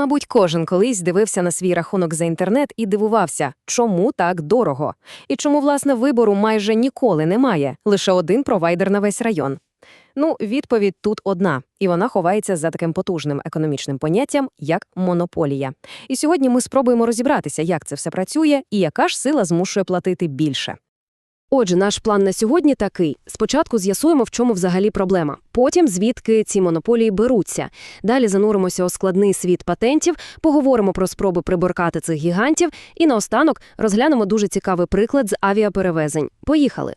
Мабуть, кожен колись дивився на свій рахунок за інтернет і дивувався, чому так дорого, і чому, власне, вибору майже ніколи немає, лише один провайдер на весь район. Ну, відповідь тут одна, і вона ховається за таким потужним економічним поняттям, як монополія. І сьогодні ми спробуємо розібратися, як це все працює і яка ж сила змушує платити більше. Отже, наш план на сьогодні такий: спочатку з'ясуємо, в чому взагалі проблема, потім звідки ці монополії беруться. Далі зануримося у складний світ патентів, поговоримо про спроби приборкати цих гігантів, і наостанок розглянемо дуже цікавий приклад з авіаперевезень. Поїхали.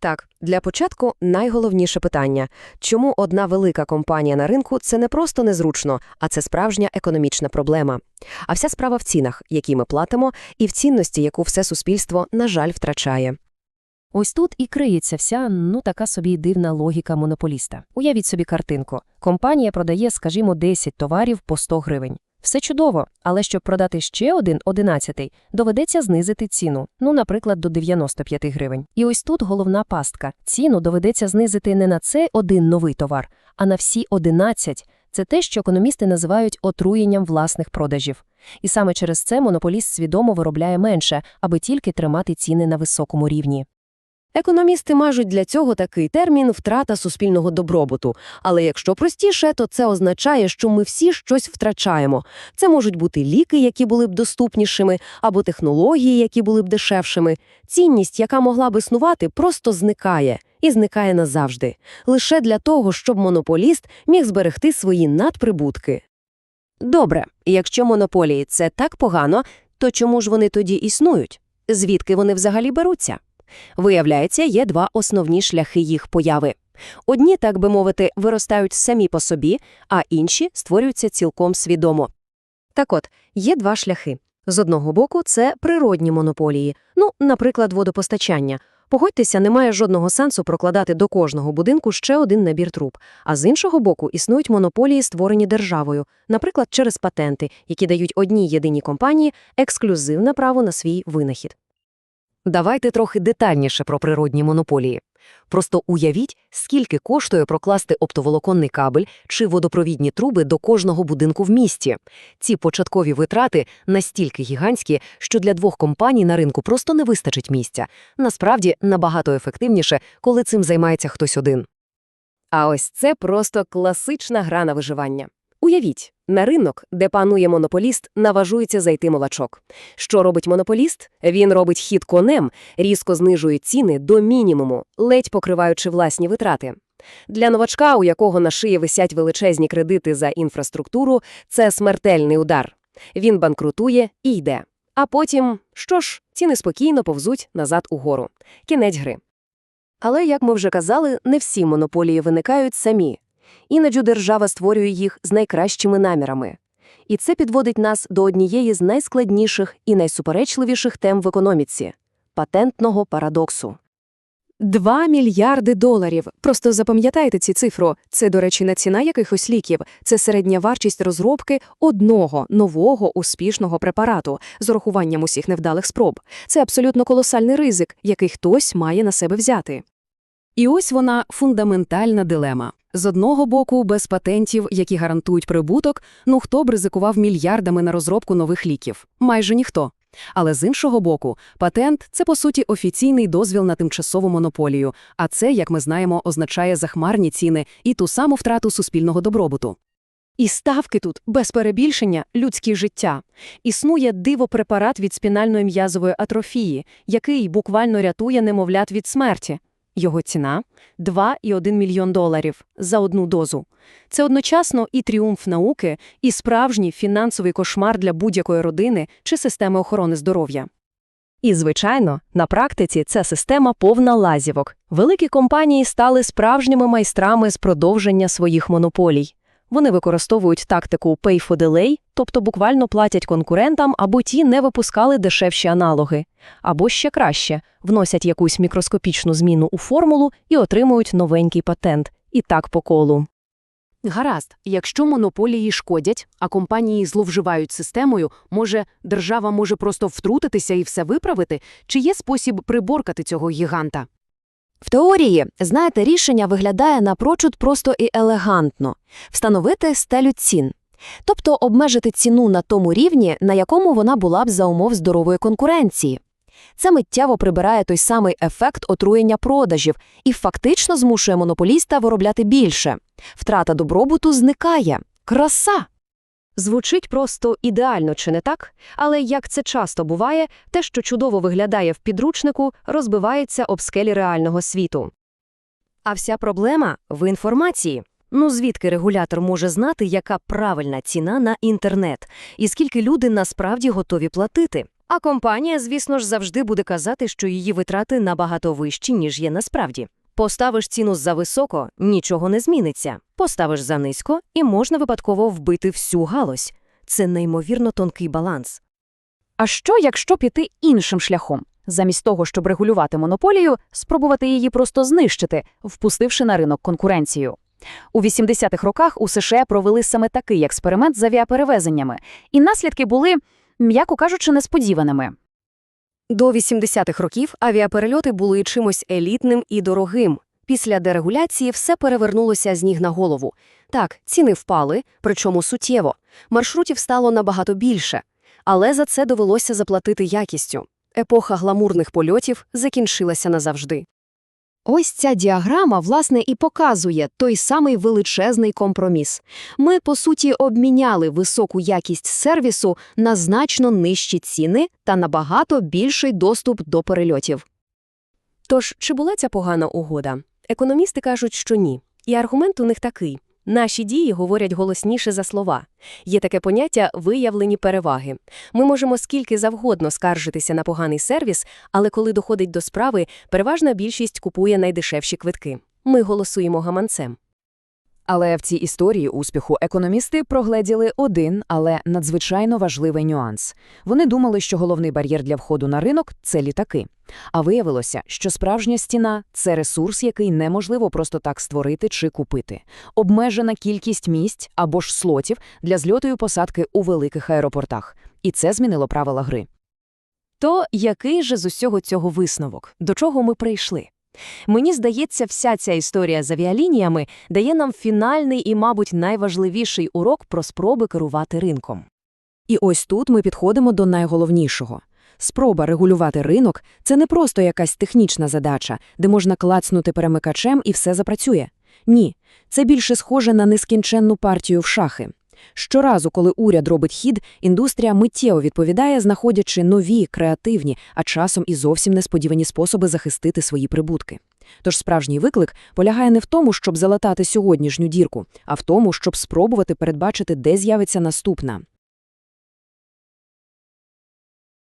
Так, для початку найголовніше питання: чому одна велика компанія на ринку це не просто незручно, а це справжня економічна проблема. А вся справа в цінах, які ми платимо, і в цінності, яку все суспільство, на жаль, втрачає. Ось тут і криється вся, ну, така собі дивна логіка монополіста. Уявіть собі картинку. Компанія продає, скажімо, 10 товарів по 100 гривень. Все чудово, але щоб продати ще один одинадцятий, доведеться знизити ціну, ну, наприклад, до 95 гривень. І ось тут головна пастка. Ціну доведеться знизити не на цей один новий товар, а на всі 11. Це те, що економісти називають отруєнням власних продажів. І саме через це монополіст свідомо виробляє менше, аби тільки тримати ціни на високому рівні. Економісти мажуть для цього такий термін втрата суспільного добробуту. Але якщо простіше, то це означає, що ми всі щось втрачаємо. Це можуть бути ліки, які були б доступнішими, або технології, які були б дешевшими. Цінність, яка могла б існувати, просто зникає. І зникає назавжди. Лише для того, щоб монополіст міг зберегти свої надприбутки. Добре, якщо монополії – це так погано, то чому ж вони тоді існують? Звідки вони взагалі беруться? Виявляється, є два основні шляхи їх появи. Одні, так би мовити, виростають самі по собі, а інші створюються цілком свідомо. Так от, є два шляхи. З одного боку, це природні монополії, ну, наприклад, водопостачання. Погодьтеся, немає жодного сенсу прокладати до кожного будинку ще один набір труб. А з іншого боку, існують монополії, створені державою, наприклад, через патенти, які дають одній єдиній компанії ексклюзивне право на свій винахід. Давайте трохи детальніше про природні монополії. Просто уявіть, скільки коштує прокласти оптоволоконний кабель чи водопровідні труби до кожного будинку в місті. Ці початкові витрати настільки гігантські, що для двох компаній на ринку просто не вистачить місця. Насправді, набагато ефективніше, коли цим займається хтось один. А ось це просто класична гра на виживання. Уявіть, на ринок, де панує монополіст, наважується зайти молочок. Що робить монополіст? Він робить хід конем, різко знижує ціни до мінімуму, ледь покриваючи власні витрати. Для новачка, у якого на шиї висять величезні кредити за інфраструктуру, це смертельний удар. Він банкрутує і йде. А потім, що ж, ціни спокійно повзуть назад угору. Кінець гри. Але, як ми вже казали, не всі монополії виникають самі. Іноді держава створює їх з найкращими намірами. І це підводить нас до однієї з найскладніших і найсуперечливіших тем в економіці патентного парадоксу. Два мільярди доларів. Просто запам'ятайте ці цифру. Це, до речі, не ціна якихось ліків. Це середня вартість розробки одного нового успішного препарату з урахуванням усіх невдалих спроб. Це абсолютно колосальний ризик, який хтось має на себе взяти. І ось вона фундаментальна дилема. З одного боку, без патентів, які гарантують прибуток, ну хто б ризикував мільярдами на розробку нових ліків? Майже ніхто. Але з іншого боку, патент це по суті офіційний дозвіл на тимчасову монополію, а це, як ми знаємо, означає захмарні ціни і ту саму втрату суспільного добробуту. І ставки тут, без перебільшення, людські життя. Існує дивопрепарат від спінальної м'язової атрофії, який буквально рятує немовлят від смерті. Його ціна – 2,1 мільйон доларів за одну дозу. Це одночасно і тріумф науки, і справжній фінансовий кошмар для будь-якої родини чи системи охорони здоров'я. І, звичайно, на практиці ця система повна лазівок. Великі компанії стали справжніми майстрами з продовження своїх монополій. Вони використовують тактику pay for delay, тобто буквально платять конкурентам, або ті не випускали дешевші аналоги. Або ще краще, вносять якусь мікроскопічну зміну у формулу і отримують новенький патент. І так по колу. Гаразд, якщо монополії шкодять, а компанії зловживають системою, може, держава може просто втрутитися і все виправити, чи є спосіб приборкати цього гіганта? В теорії, знаєте, рішення виглядає напрочуд просто і елегантно – встановити стелю цін. Тобто обмежити ціну на тому рівні, на якому вона була б за умов здорової конкуренції. Це миттєво прибирає той самий ефект отруєння продажів і фактично змушує монополіста виробляти більше. Втрата добробуту зникає. Краса! Звучить просто ідеально, чи не так? Але як це часто буває, те, що чудово виглядає в підручнику, розбивається об скелі реального світу. А вся проблема в інформації. Ну звідки регулятор може знати, яка правильна ціна на інтернет, і скільки люди насправді готові платити? А компанія, звісно ж, завжди буде казати, що її витрати набагато вищі, ніж є насправді. Поставиш ціну за високо – нічого не зміниться. Поставиш за низько – і можна випадково вбити всю галузь. Це неймовірно тонкий баланс. А що, якщо піти іншим шляхом? Замість того, щоб регулювати монополію, спробувати її просто знищити, впустивши на ринок конкуренцію. У 80-х роках у США провели саме такий експеримент з авіаперевезеннями, і наслідки були, м'яко кажучи, несподіваними. До 80-х років авіаперельоти були чимось елітним і дорогим. Після дерегуляції все перевернулося з ніг на голову. Так, ціни впали, причому суттєво. Маршрутів стало набагато більше. Але за це довелося заплатити якістю. Епоха гламурних польотів закінчилася назавжди. Ось ця діаграма, власне, і показує той самий величезний компроміс. Ми, по суті, обміняли високу якість сервісу на значно нижчі ціни та набагато більший доступ до перельотів. Тож, чи була ця погана угода? Економісти кажуть, що ні. І аргумент у них такий. Наші дії говорять голосніше за слова. Є таке поняття «виявлені переваги». Ми можемо скільки завгодно скаржитися на поганий сервіс, але коли доходить до справи, переважна більшість купує найдешевші квитки. Ми голосуємо гаманцем. Але в цій історії успіху економісти прогледіли один, але надзвичайно важливий нюанс. Вони думали, що головний бар'єр для входу на ринок це літаки. А виявилося, що справжня стіна це ресурс, який неможливо просто так створити чи купити. Обмежена кількість місць або ж слотів для зльоту і посадки у великих аеропортах. І це змінило правила гри. То який же з усього цього висновок? До чого ми прийшли? Мені здається, вся ця історія з авіалініями дає нам фінальний і, мабуть, найважливіший урок про спроби керувати ринком. І ось тут ми підходимо до найголовнішого. Спроба регулювати ринок – це не просто якась технічна задача, де можна клацнути перемикачем і все запрацює. Ні, це більше схоже на нескінченну партію в шахи. Щоразу, коли уряд робить хід, індустрія миттєво відповідає, знаходячи нові, креативні, а часом і зовсім несподівані способи захистити свої прибутки. Тож справжній виклик полягає не в тому, щоб залатати сьогоднішню дірку, а в тому, щоб спробувати передбачити, де з'явиться наступна.